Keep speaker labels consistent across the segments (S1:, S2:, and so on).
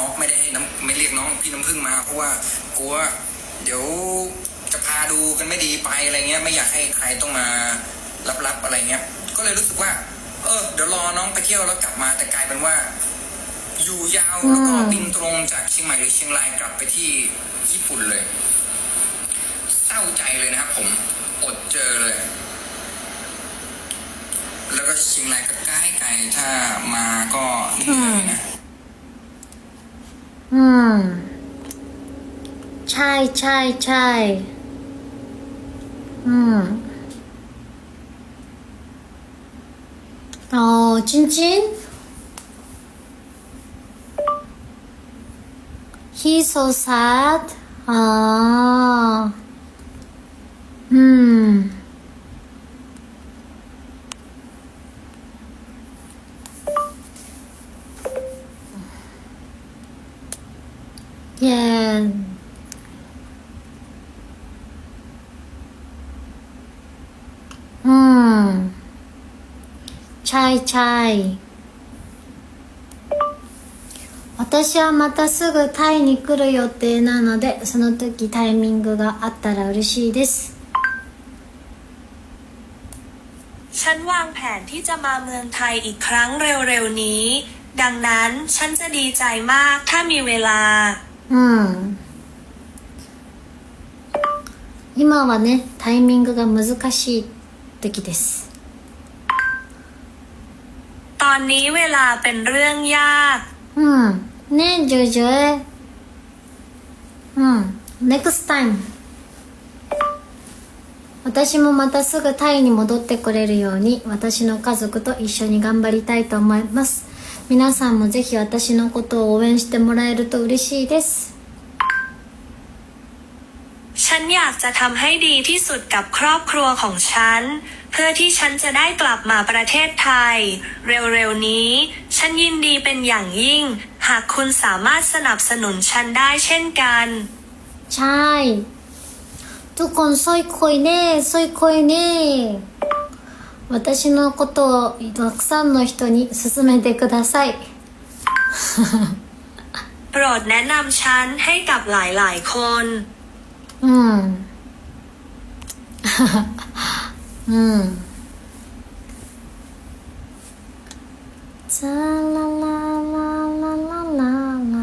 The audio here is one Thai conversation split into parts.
S1: น้องไม่ได้ให้น้ำไม่เรียกน้องพี่น้ำพึ่งมา เพราะว่ากลัวเดี๋ยวจะพาดูกันไม่ดีไปอะไรเงี้ย ไม่อยากให้ใครต้องมารับๆอะไรเงี้ย ก็เลยรู้สึกว่า เออ เดี๋ยวรอน้องไปเที่ยวแล้วกลับมาแต่กลายเป็นว่า อยู่ยาวแล้วก็บินตรงจากเชียงใหม่หรือเชียงรายกลับไปที่ญี่ปุ่นเลย เศร้าใจเลยนะครับผมอดเจอเลย แล้วก็เชียงรายก็ใกล้ไกลถ้ามาก็นี่เลยนะ
S2: อืม ใช่ใช่ใช่ อืม อ๋อ จริงจริง He's so sad อ๋อม yeah อืม ใช่ใช่私はまたすぐタイに来る予定なのでその時タイミングがあったら嬉しいです
S3: ฉันวางแผนที่จะมาเมืองไทยอีกครั้งเร็วๆนี้ ดังนั้นฉันจะดีใจมากถ้ามีเวลา
S2: うん今はねタイミングが難しい時です
S3: ตอนนี้เวลาเป็นเรื่องยาก
S2: うんねジョジョエうん next time 私もまたすぐタイに戻ってこれるように私の家族と一緒に頑張りたいと思います 皆さんもぜひ私のことを応援してもらえると嬉しいです
S3: ฉันอยากจะทำให้ดีที่สุดกับครอบครัวของฉัน เพื่อที่ฉันจะได้กลับมาประเทศไทย เร็วๆนี้ ฉันยินดีเป็นอย่างยิ่ง หากคุณสามารถสนับสนุนฉันได้เช่นกัน
S2: ใช่ ทุกคนซอยคุยเน่ซอยคุยเน่ 私のことをたくさんの人に勧めてください
S3: โปรดแนะนำฉันให้กับหลายๆคน
S2: うん。うん。ザラララララララ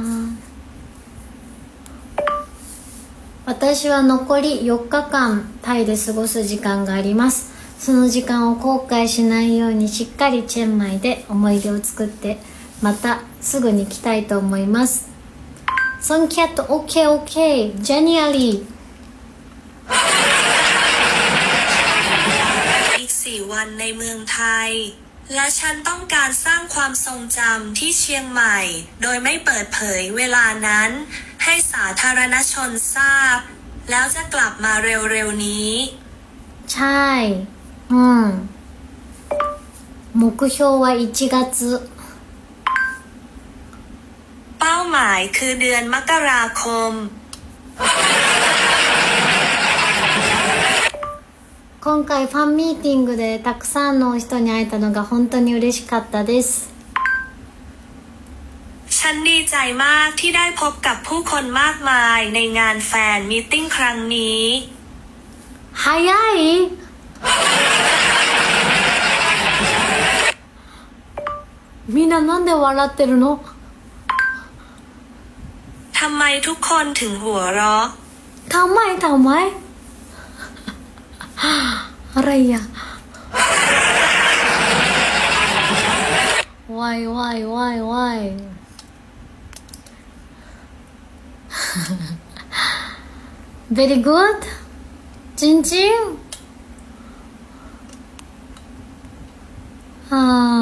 S2: 私は残り4日間タイで過ごす時間があります その時間を後悔しないようにしっかりチェンマイで思い出を作ってまたすぐに来たいと思いますソンキャット OKOK ジャニアリー
S3: อีกสี่วันในเมืองไทย และฉันต้องการสร้างความทรงจำที่เชียงใหม่ โดยไม่เปิดเผยเวลานั้น ให้สาธารณชนทราบ แล้วจะกลับมาเร็วๆนี้
S2: ใช่ อืม 目標は1月
S3: เป้าหมายคือเดือนมกราคม
S2: 今回ファンミーティングでたくさんの人に会えたのが本当に嬉しかったです
S3: ฉันดีใจมากที่ได้พบกับผู้คนมากมายในงานแฟนมีตติ้งครั้งนี้
S2: 早い みんななんで笑ってるの
S3: ทำไมทุกคนถึงหัวเราะ
S2: ทำไมทำไมอะไรอ่ะ why why why why very good จริงจริงๆ 啊。